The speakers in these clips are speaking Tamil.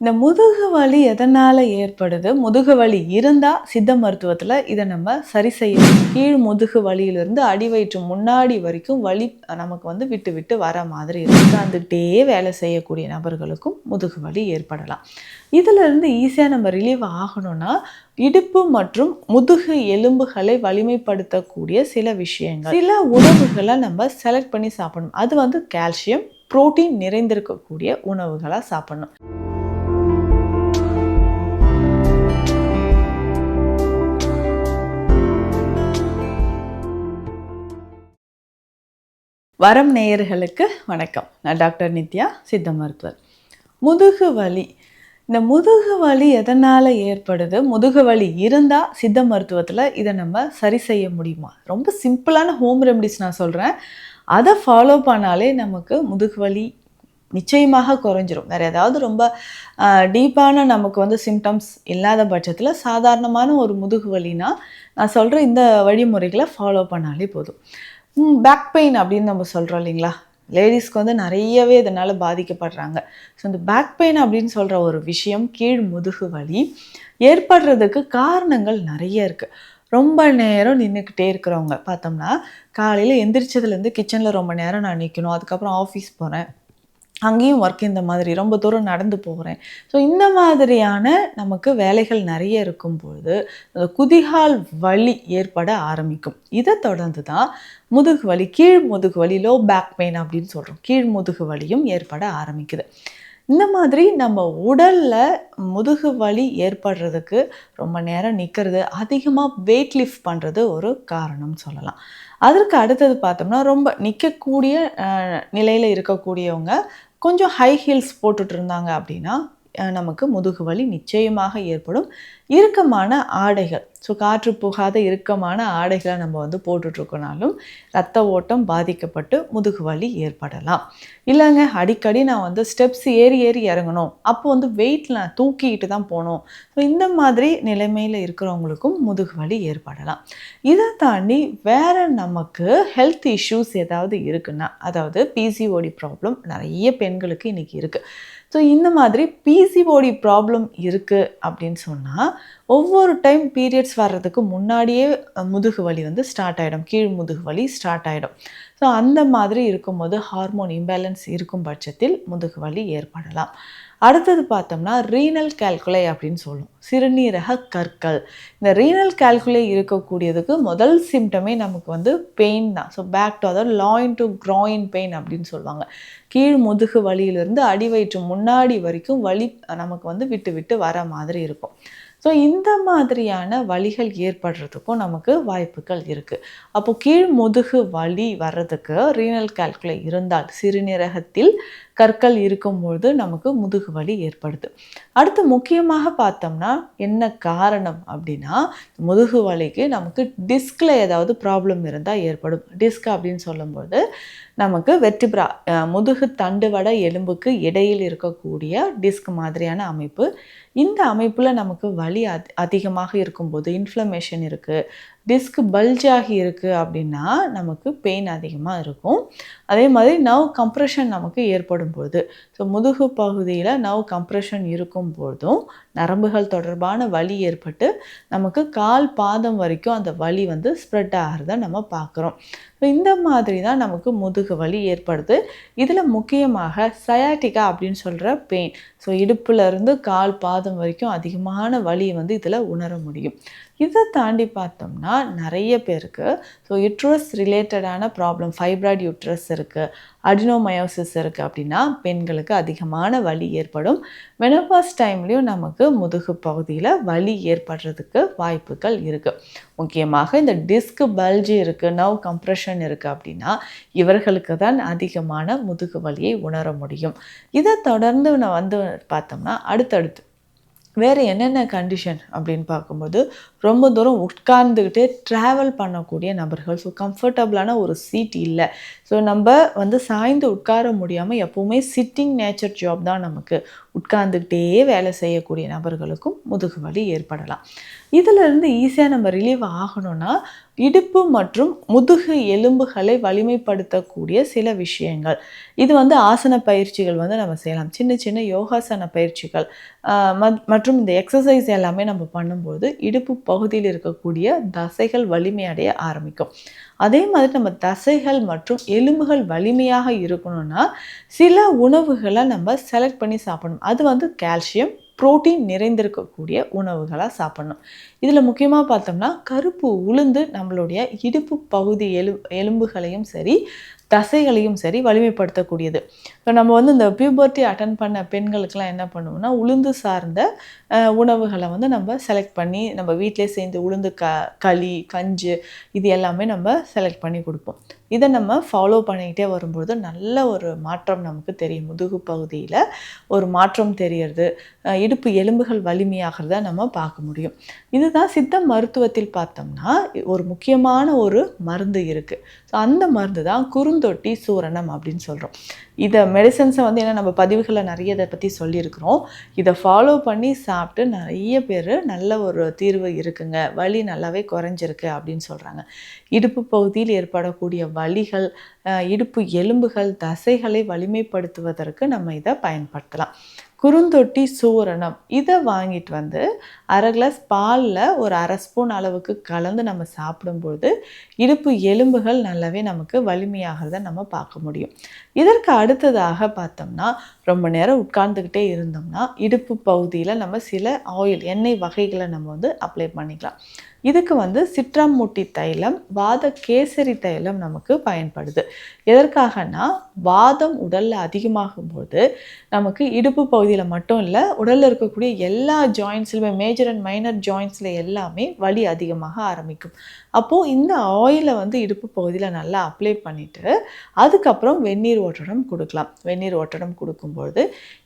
இந்த முதுகு வலி எதனால் ஏற்படுது? முதுகு வலி இருந்தால் சித்த மருத்துவத்தில் இதை நம்ம சரி செய்யணும். கீழ் முதுகு வலியிலிருந்து அடிவயிற்று முன்னாடி வரைக்கும் வலி நமக்கு வந்து விட்டு விட்டு வர மாதிரி உட்காந்துக்கிட்டே வேலை செய்யக்கூடிய நபர்களுக்கும் முதுகு வலி ஏற்படலாம். இதிலிருந்து ஈஸியாக நம்ம ரிலீவ் ஆகணும்னா இடுப்பு மற்றும் முதுகு எலும்புகளை வலிமைப்படுத்தக்கூடிய சில விஷயங்கள். சில உணவுகளை நம்ம செலக்ட் பண்ணி சாப்பிடணும். அது வந்து கால்சியம் புரோட்டீன் நிறைந்திருக்கக்கூடிய உணவுகளாக சாப்பிடணும். வரம் நேயர்களுக்கு வணக்கம். நான் டாக்டர் நித்யா சித்த மருத்துவர். முதுகு வலி. இந்த முதுகு வலி எதனால் ஏற்படுது? முதுகு வலி இருந்தால் சித்த மருத்துவத்தில் இதை நம்ம சரி செய்ய முடியுமா? ரொம்ப சிம்பிளான ஹோம் ரெமடிஸ் நான் சொல்கிறேன் அதை ஃபாலோ பண்ணாலே நமக்கு முதுகு வலி நிச்சயமாக குறைஞ்சிரும். வேறு ஏதாவது ரொம்ப டீப்பான நமக்கு வந்து சிம்டம்ஸ் இல்லாத பட்சத்தில் சாதாரணமான ஒரு முதுகு வலினா நான் சொல்கிற இந்த வழிமுறைகளை ஃபாலோ பண்ணாலே போதும். பேக் பெயின் அப்படின்னு நம்ம சொல்கிறோம் இல்லைங்களா? லேடிஸ்க்கு வந்து நிறையவே இதனால் பாதிக்கப்படுறாங்க. ஸோ இந்த பேக் பெயின் அப்படின்னு சொல்கிற ஒரு விஷயம் கீழ் முதுகு வலி ஏற்படுறதுக்கு காரணங்கள் நிறைய இருக்குது ரொம்ப நேரம் நின்றுக்கிட்டே இருக்கிறவங்க. பார்த்தோம்னா காலையில் எந்திரிச்சதுலேருந்து கிச்சனில் ரொம்ப நேரம் நான் நிற்கணும் அதுக்கப்புறம் ஆஃபீஸ் போகிறேன் அங்கேயும் ஒர்க் இந்த மாதிரி ரொம்ப தூரம் நடந்து போகிறேன் ஸோ இந்த மாதிரியான நமக்கு வேலைகள் நிறைய இருக்கும்பொழுது அந்த குதிகால் வலி ஏற்பட ஆரம்பிக்கும். இதை தொடர்ந்து தான் முதுகு வலி கீழ் முதுகு வலி லோ பேக் பெயின் அப்படின்னு சொல்கிறோம் கீழ் முதுகு வலியும் ஏற்பட ஆரம்பிக்குது. இந்த மாதிரி நம்ம உடலில் முதுகு வலி ஏற்படுறதுக்கு ரொம்ப நேரம் நிற்கிறது அதிகமாக வெயிட் லிஃப்ட் பண்ணுறது ஒரு காரணம் சொல்லலாம். அதற்கு அடுத்தது பார்த்தோம்னா ரொம்ப நிற்கக்கூடிய நிலையில் இருக்கக்கூடியவங்க கொஞ்சம் ஹை ஹீல்ஸ் போட்டுட்டு இருந்தாங்க அப்படின்னா நமக்கு முதுகு வலி நிச்சயமாக ஏற்படும். இறுக்கமான ஆடைகள். ஸோ காற்று புகாத இறுக்கமான ஆடைகளை நம்ம வந்து போட்டுட்ருக்கனாலும் ரத்த ஓட்டம் பாதிக்கப்பட்டு முதுகு வலி ஏற்படலாம். இல்லைங்க அடிக்கடி நான் வந்து ஸ்டெப்ஸ் ஏறி ஏறி இறங்கணும். அப்போ வந்து வெயிட் நான் தூக்கிக்கிட்டு தான் போகணும். ஸோ இந்த மாதிரி நிலைமையில் இருக்கிறவங்களுக்கும் முதுகு வலி ஏற்படலாம். இதை தாண்டி வேறு நமக்கு ஹெல்த் இஷ்யூஸ் ஏதாவது இருக்குன்னா அதாவது பிசிஓடி ப்ராப்ளம் நிறைய பெண்களுக்கு இன்றைக்கி இருக்குது ஸோ இந்த மாதிரி பிசிஓடி ப்ராப்ளம் இருக்குது அப்படின்னு சொன்னால் ஒவ்வொரு டைம் பீரியட்ஸ் வர்றதுக்கு முன்னாடியே முதுகு வலி வந்து ஸ்டார்ட் ஆகிடும் கீழ் முதுகு வலி ஸ்டார்ட் ஆகிடும் ஸோ அந்த மாதிரி இருக்கும்போது ஹார்மோன் இம்பேலன்ஸ் இருக்கும் பட்சத்தில் முதுகு வலி ஏற்படலாம். அடுத்தது பார்த்தோம்னா ரீனல் கேல்குலை அப்படின்னு சொல்லுவோம். சிறுநீரக கற்கள். இந்த ரீனல் கேல்குலை இருக்கக்கூடியதுக்கு முதல் சிம்டமே நமக்கு வந்து பெயின் தான். ஸோ பேக் டு அதாவது லாயின் டு க்ராயின் பெயின் அப்படின்னு சொல்லுவாங்க. கீழ் முதுகு வலியிலிருந்து அடிவயிற்று முன்னாடி வரைக்கும் வலி நமக்கு வந்து விட்டு விட்டு வர மாதிரி இருக்கும். ஸோ இந்த மாதிரியான வலிகள் ஏற்படுறதுக்கும் நமக்கு வாய்ப்புகள் இருக்குது அப்போது கீழ் முதுகு வலி வர்றதுக்கு ரீனல் கால்குலை இருந்தால் சிறுநீரகத்தில் கற்கள் இருக்கும்பொழுது நமக்கு முதுகு வலி ஏற்படுது. அடுத்து முக்கியமாக பார்த்தோம்னா என்ன காரணம் அப்படின்னா முதுகு வலிக்கு நமக்கு டிஸ்கில் ஏதாவது ப்ராப்ளம் இருந்தால் ஏற்படும். டிஸ்க் அப்படின்னு சொல்லும்போது நமக்கு வெற்றிப்ரா முதுகு தண்டுவட எலும்புக்கு இடையில் இருக்கக்கூடிய டிஸ்க் மாதிரியான அமைப்பு. இந்த அமைப்பில் நமக்கு வலி அதிகமாக இருக்கும்போது இன்ஃப்ளமேஷன் இருக்குது டிஸ்க் பல்ஜ் ஆகி இருக்குது அப்படின்னா நமக்கு பெயின் அதிகமாக இருக்கும். அதே மாதிரி நவ் கம்ப்ரெஷன் நமக்கு ஏற்படும் போது ஸோ முதுகு பகுதியில் நவ் கம்ப்ரெஷன் இருக்கும் போதும் நரம்புகள் தொடர்பான வலி ஏற்பட்டு நமக்கு கால் பாதம் வரைக்கும் அந்த வலி வந்து ஸ்ப்ரெட் ஆகிறத நம்ம பார்க்குறோம். இந்த மாதிரி தான் நமக்கு முதுகு வலி ஏற்படுது. இதில் முக்கியமாக சயாட்டிகா அப்படின்னு சொல்கிற பெயின் ஸோ இடுப்புலேருந்து கால் பாதம் வரைக்கும் அதிகமான வலி வந்து இதில் உணர முடியும். இதை தாண்டி பார்த்தோம்னா நிறைய பேருக்கு ஸோ யுட்ரஸ் ரிலேட்டடான ப்ராப்ளம் ஃபைப்ராய்டு யூட்ரஸ் இருக்குது அடினோமயோசிஸ் இருக்குது அப்படின்னா பெண்களுக்கு அதிகமான வலி ஏற்படும். மெனோபாஸ் டைம்லேயும் நமக்கு முதுகு பகுதியில் வலி ஏற்படுறதுக்கு வாய்ப்புகள் இருக்குது முக்கியமாக இந்த டிஸ்க் பல்ஜி இருக்குது நவ் கம்ப்ரெஷன் இருக்குது அப்படின்னா இவர்களுக்கு தான் அதிகமான முதுகு வலியை உணர முடியும். இதை தொடர்ந்து நான் வந்து பார்த்தோம்னா அடுத்தடுத்து வேறு என்னென்ன கண்டிஷன் அப்படின்னு பார்க்கும்போது ரொம்ப தூரம் உட்கார்ந்துக்கிட்டே ட்ராவல் பண்ணக்கூடிய நபர்கள் ஸோ கம்ஃபர்டபுளான ஒரு சீட் இல்லை. ஸோ நம்ம வந்து சாய்ந்து உட்கார முடியாமல் எப்போவுமே சிட்டிங் நேச்சர் ஜாப் தான் நமக்கு உட்கார்ந்துக்கிட்டே வேலை செய்யக்கூடிய நபர்களுக்கும் முதுகு வலி ஏற்படலாம். இதிலிருந்து ஈஸியாக நம்ம ரிலீவ் ஆகணும்னா இடுப்பு மற்றும் முதுகு எலும்புகளை வலிமைப்படுத்தக்கூடிய சில விஷயங்கள். இது வந்து ஆசன பயிற்சிகள் வந்து நம்ம செய்யலாம். சின்ன சின்ன யோகாசன பயிற்சிகள். மத்- மற்றும் இந்த எக்ஸசைஸ் எல்லாமே நம்ம பண்ணும்போது இடுப்பு பகுதியில் இருக்கக்கூடிய தசைகள் வலிமையடைய ஆரம்பிக்கும். அதே மாதிரி நம்ம தசைகள் மற்றும் எலும்புகள் வலிமையாக இருக்கணும்னா சில உணவுகளை நம்ம செலக்ட் பண்ணி சாப்பிடணும். அது வந்து கால்சியம் புரோட்டீன் நிறைந்திருக்கக்கூடிய உணவுகளாக சாப்பிட்ணும். இதில் முக்கியமாக பார்த்தோம்னா கருப்பு உளுந்து நம்மளுடைய இடுப்பு பகுதி எலு எலும்புகளையும் சரி தசைகளையும் சரி வலிமைப்படுத்தக்கூடியது. இப்போ நம்ம வந்து இந்த பியூபர்ட்டி அட்டன் பண்ண பெண்களுக்கெல்லாம் என்ன பண்ணுவோம்னா உளுந்து சார்ந்த உணவுகளை வந்து நம்ம செலக்ட் பண்ணி நம்ம வீட்டிலே சேர்ந்து உளுந்து க களி கஞ்சு இது எல்லாமே நம்ம செலக்ட் பண்ணி கொடுப்போம். இதை நம்ம ஃபாலோ பண்ணிக்கிட்டே வரும்பொழுது நல்ல ஒரு மாற்றம் நமக்கு தெரியும். முதுகு பகுதியில் ஒரு மாற்றம் தெரியறது இடுப்பு எலும்புகள் வலிமையாகிறத நம்ம பார்க்க முடியும். இதுதான் சித்த மருத்துவத்தில் பார்த்தோம்னா ஒரு முக்கியமான ஒரு மருந்து இருக்குது ஸோ அந்த மருந்து தான் பூந்தொட்டி சூரணம் அப்படின்னு சொல்கிறோம் இதை மெடிசன்ஸை வந்து என்ன நம்ம பதிவுகளை நிறைய இதை பற்றி சொல்லியிருக்கிறோம். இதை ஃபாலோ பண்ணி சாப்பிட்டு நிறைய பேர் நல்ல ஒரு தீர்வு இருக்குங்க. வலி நல்லாவே குறைஞ்சிருக்கு அப்படின்னு சொல்கிறாங்க இடுப்பு பகுதியில் ஏற்படக்கூடிய வலிகள் இடுப்பு எலும்புகள் தசைகளை வலிமைப்படுத்துவதற்கு நம்ம இதை பயன்படுத்தலாம். குறுந்தொட்டி சூரணம் இதை வாங்கிட்டு வந்து அரை கிளாஸ் பாலில் ஒரு அரை ஸ்பூன் அளவுக்கு கலந்து நம்ம சாப்பிடும்பொழுது இடுப்பு எலும்புகள் நல்லாவே நமக்கு வலிமையாகிறத நம்ம பார்க்க முடியும். இதற்கு அடுத்ததாக பார்த்தோம்னா ரொம்ப நேரம் உட்கார்ந்துக்கிட்டே இருந்தோம்னா இடுப்பு பகுதியில் நம்ம சில ஆயில் எண்ணெய் வகைகளை நம்ம வந்து அப்ளை பண்ணிக்கலாம். இதுக்கு வந்து சிட்ராமூட்டி தைலம் வாத கேசரி தைலம் நமக்கு பயன்படுது. எதற்காகனா வாதம் உடலில் அதிகமாகும் போது நமக்கு இடுப்பு பகுதியில் மட்டும் இல்லை உடலில் இருக்கக்கூடிய எல்லா ஜாயின்ஸ்லையுமே மேஜர் அண்ட் மைனர் ஜாயின்ஸில் எல்லாமே வலி அதிகமாக ஆரம்பிக்கும். அப்போது இந்த ஆயிலை வந்து இடுப்பு பகுதியில் நல்லா அப்ளை பண்ணிவிட்டு அதுக்கப்புறம் வெந்நீர் ஓட்டடம் கொடுக்கலாம். வெந்நீர் ஓட்டடம் கொடுக்கும்போது பொழுது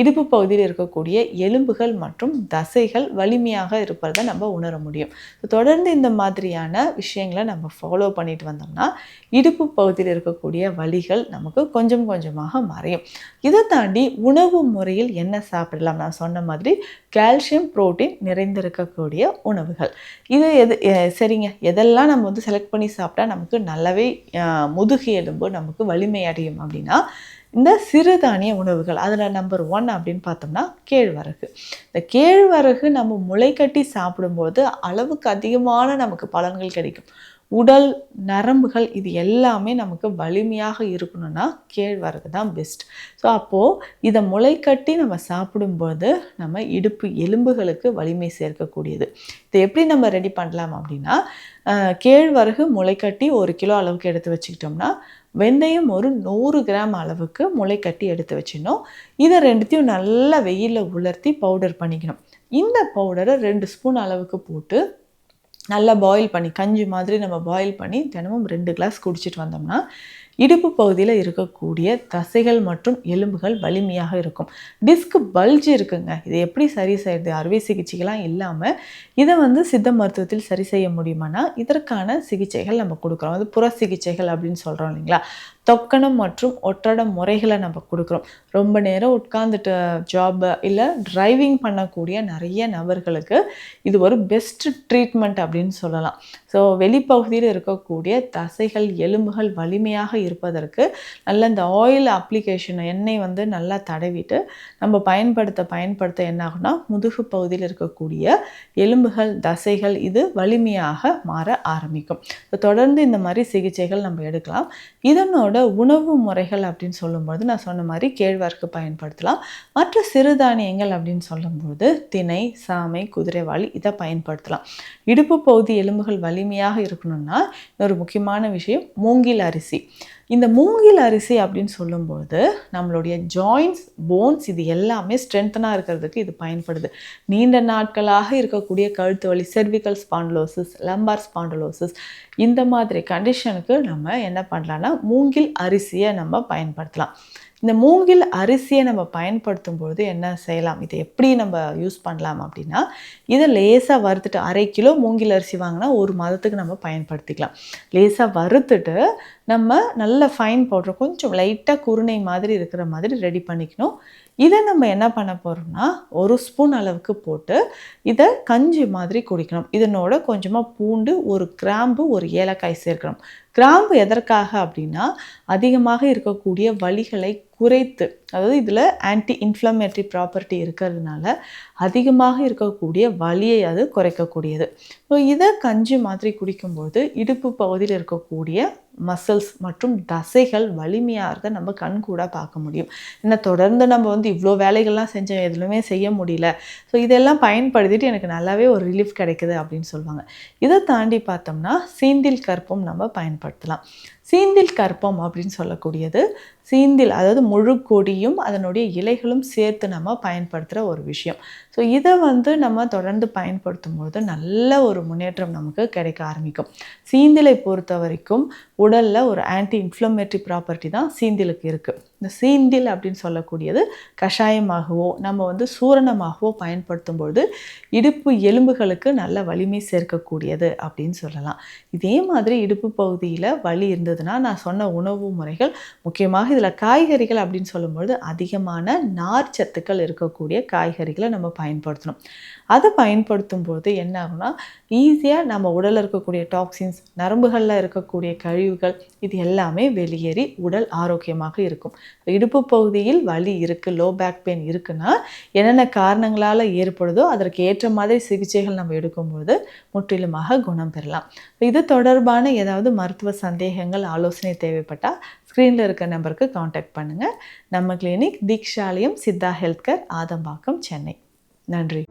இடுப்பு பகுதியில் இருக்கக்கூடிய எலும்புகள் மற்றும் தசைகள் வலிமையாக இருப்பதை நம்ம உணர முடியும். தொடர்ந்து இந்த மாதிரியான விஷயங்களை நம்ம ஃபாலோ பண்ணிட்டு வந்தோம்னா இடுப்பு பகுதியில் இருக்கக்கூடிய வலிகள் நமக்கு கொஞ்சம் கொஞ்சமாக மறையும். இதை தாண்டி உணவு முறையில் என்ன சாப்பிடலாம்? நான் சொன்ன மாதிரி கால்சியம் புரோட்டீன் நிறைந்திருக்கக்கூடிய உணவுகள். இது எது எ- சரிங்க. எதெல்லாம் நம்ம வந்து செலக்ட் பண்ணி சாப்பிட்டா நமக்கு நல்லாவே முதுகு எலும்பு நமக்கு வலிமை அடையும் அப்படின்னா இந்த சிறுதானிய உணவுகள் அதில் நம்பர் ஒன் அப்படின்னு பார்த்தோம்னா கேழ்வரகு. இந்த கேழ்வரகு நம்ம முளைக்கட்டி சாப்பிடும்போது அளவுக்கு அதிகமான நமக்கு பலன்கள் கிடைக்கும். உடல் நரம்புகள் இது எல்லாமே நமக்கு வலிமையாக இருக்கணும்னா கேழ்வரகு தான் பெஸ்ட் ஸோ அப்போது இதை முளைக்கட்டி நம்ம சாப்பிடும்போது நம்ம இடுப்பு எலும்புகளுக்கு வலிமை சேர்க்கக்கூடியது. இதை எப்படி நம்ம ரெடி பண்ணலாம் அப்படின்னா கேழ்வரகு முளைக்கட்டி ஒரு கிலோ அளவுக்கு எடுத்து வச்சுக்கிட்டோம்னா வெந்தயம் ஒரு நூறு கிராம் அளவுக்கு முளை கட்டி எடுத்து வச்சிடணும். இதை ரெண்டுத்தையும் நல்லா வெயிலில் உலர்த்தி பவுடர் பண்ணிக்கணும். இந்த பவுடரை ரெண்டு ஸ்பூன் அளவுக்கு போட்டு நல்லா பாயில் பண்ணி கஞ்சி மாதிரி நம்ம பாயில் பண்ணி தினமும் ரெண்டு கிளாஸ் குடிச்சிட்டு வந்தோம்னா இடுப்பு பகுதியில் இருக்கக்கூடிய தசைகள் மற்றும் எலும்புகள் வலிமையாக இருக்கும். டிஸ்க் பல்ஜ் இருக்குங்க. இதை எப்படி சரி செய்யறது? அறுவை சிகிச்சைகள்லாம் இல்லாமல் இதை வந்து சித்த மருத்துவத்தில் சரி செய்ய முடியுமானா இதற்கான சிகிச்சைகள் நம்ம கொடுக்குறோம். அது புற சிகிச்சைகள் அப்படின்னு சொல்கிறோம் இல்லைங்களா? தொக்கணம் மற்றும் ஒற்றடம் முறைகளை நம்ம கொடுக்குறோம். ரொம்ப நேரம் உட்கார்ந்துட்டு ஜாப் இல்லை டிரைவிங் பண்ணக்கூடிய நிறைய நபர்களுக்கு இது ஒரு பெஸ்ட் ட்ரீட்மெண்ட் அப்படின்னு சொல்லலாம். ஸோ வெளிப்பகுதியில் இருக்கக்கூடிய தசைகள் எலும்புகள் வலிமையாக இருப்பதற்கு நல்ல இந்த ஆயில் அப்ளிகேஷன் எண்ணெய் வந்து நல்லா தடவிட்டு நம்ம பயன்படுத்த பயன்படுத்த என்ன ஆகும்னா முதுகு பகுதியில் இருக்கக்கூடிய எலும்புகள் தசைகள் இது வலிமையாக மாற ஆரம்பிக்கும். தொடர்ந்து இந்த மாதிரி சிகிச்சைகள் நம்ம எடுக்கலாம். இதனோட உணவு முறைகள் அப்படின்னு சொல்லும்போது நான் சொன்ன மாதிரி கேழ்வரகு பயன்படுத்தலாம். மற்ற சிறுதானியங்கள் அப்படின்னு சொல்லும்போது திணை சாமை குதிரைவாளி இதை பயன்படுத்தலாம். இடுப்பு பகுதி எலும்புகள் வலிமையாக இருக்கணும்னா இன்னொரு முக்கியமான விஷயம் மூங்கில் அரிசி. இந்த மூங்கில் அரிசி அப்படின்னு சொல்லும்போது நம்மளுடைய ஜாயின்ஸ் போன்ஸ் இது எல்லாமே ஸ்ட்ரென்த்தனாக இருக்கிறதுக்கு இது பயன்படுது. நீண்ட நாட்களாக இருக்கக்கூடிய கழுத்து வலி செர்விக்கல் ஸ்பாண்டலோசிஸ் லம்பார் ஸ்பாண்டலோசிஸ் இந்த மாதிரி கண்டிஷனுக்கு நம்ம என்ன பண்ணலான்னா மூங்கில் அரிசியை நம்ம பயன்படுத்தலாம். இந்த மூங்கில் அரிசியை நம்ம பயன்படுத்தும் பொழுது என்ன செய்யலாம்? இதை எப்படி நம்ம யூஸ் பண்ணலாம் அப்படின்னா இதை லேசாக வறுத்துட்டு அரை கிலோ மூங்கில் அரிசி வாங்கினா ஒரு மாதத்துக்கு நம்ம பயன்படுத்திக்கலாம். லேசாக வறுத்துட்டு நம்ம நல்ல ஃபைன் பவுடர் கொஞ்சம் லைட்டாக குருணை மாதிரி இருக்கிற மாதிரி ரெடி பண்ணிக்கணும். இதை நம்ம என்ன பண்ண போகிறோம்னா ஒரு ஸ்பூன் அளவுக்கு போட்டு இதை கஞ்சி மாதிரி குடிக்கணும். இதனோட கொஞ்சமாக பூண்டு ஒரு கிராம்பு ஒரு ஏலக்காய் சேர்க்கணும். கிராம்பு எதற்காக அப்படின்னா அதிகமாக இருக்கக்கூடிய வலிகளை குறைத்து அதாவது இதில் ஆன்டி இன்ஃப்ளமேட்டரி ப்ராப்பர்ட்டி இருக்கிறதுனால அதிகமாக இருக்கக்கூடிய வலியை அது குறைக்கக்கூடியது. ஸோ இதை கஞ்சி மாதிரி குடிக்கும்போது இடுப்பு பகுதியில் இருக்கக்கூடிய மசில்ஸ் மற்றும் தசைகள் வலிமையாக இருக்க நம்ம கண் கூட பார்க்க முடியும். ஏன்னா தொடர்ந்து நம்ம வந்து இவ்வளோ வேலைகள்லாம் செஞ்சோம் எதுலுமே செய்ய முடியல. ஸோ இதெல்லாம் பயன்படுத்திட்டு எனக்கு நல்லாவே ஒரு ரிலீஃப் கிடைக்குது அப்படின்னு சொல்லுவாங்க. இதை தாண்டி பார்த்தோம்னா சீந்தில் கற்பம் நம்ம பயன்படுத்தலாம். சீந்தில் கற்பம் அப்படின்னு சொல்லக்கூடியது சீந்தில் அதாவது முழு கொடியும் அதனுடைய இலைகளும் சேர்த்து நம்ம பயன்படுத்துகிற ஒரு விஷயம். ஸோ இதை வந்து நம்ம தொடர்ந்து பயன்படுத்தும் போது நல்ல ஒரு முன்னேற்றம் நமக்கு கிடைக்க ஆரம்பிக்கும். சீந்திலை பொறுத்த வரைக்கும் உடலில் ஒரு ஆன்டி இன்ஃப்ளமேட்டரி ப்ராப்பர்ட்டி தான் சீந்திலுக்கு இருக்குது இந்த சீந்தில் அப்படின்னு சொல்லக்கூடியது கஷாயமாகவோ நம்ம வந்து சூரணமாகவோ பயன்படுத்தும் பொழுது இடுப்பு எலும்புகளுக்கு நல்ல வலிமை சேர்க்கக்கூடியது அப்படின்னு சொல்லலாம். இதே மாதிரி இடுப்பு பகுதியில் வலி இருந்ததுன்னா நான் சொன்ன உணவு முறைகள் முக்கியமாக இதில் காய்கறிகள் அப்படின்னு சொல்லும்பொழுது அதிகமான நார் சத்துக்கள் இருக்கக்கூடிய காய்கறிகளை நம்ம பயன்படுத்தணும். அதை பயன்படுத்தும் போது என்ன ஆகும்னா ஈஸியாக நம்ம உடலில் இருக்கக்கூடிய டாக்ஸின்ஸ் நரம்புகளில் இருக்கக்கூடிய கழிவுகள் இது எல்லாமே வெளியேறி உடல் ஆரோக்கியமாக இருக்கும். இடுப்பு பகுதியில் வலி இருக்குது லோ பேக் பெயின் இருக்குன்னா என்னென்ன காரணங்களால் ஏற்படுதோ அதற்கு ஏற்ற மாதிரி சிகிச்சைகள் நம்ம எடுக்கும்போது முற்றிலுமாக குணம் பெறலாம். இது தொடர்பான ஏதாவது மருத்துவ சந்தேகங்கள் ஆலோசனை தேவைப்பட்டால் ஸ்க்ரீனில் இருக்க நம்பருக்கு காண்டாக்ட் பண்ணுங்கள் நம்ம clinic Deekshalayam Siddha health care Adambakkam Chennai. நன்றி.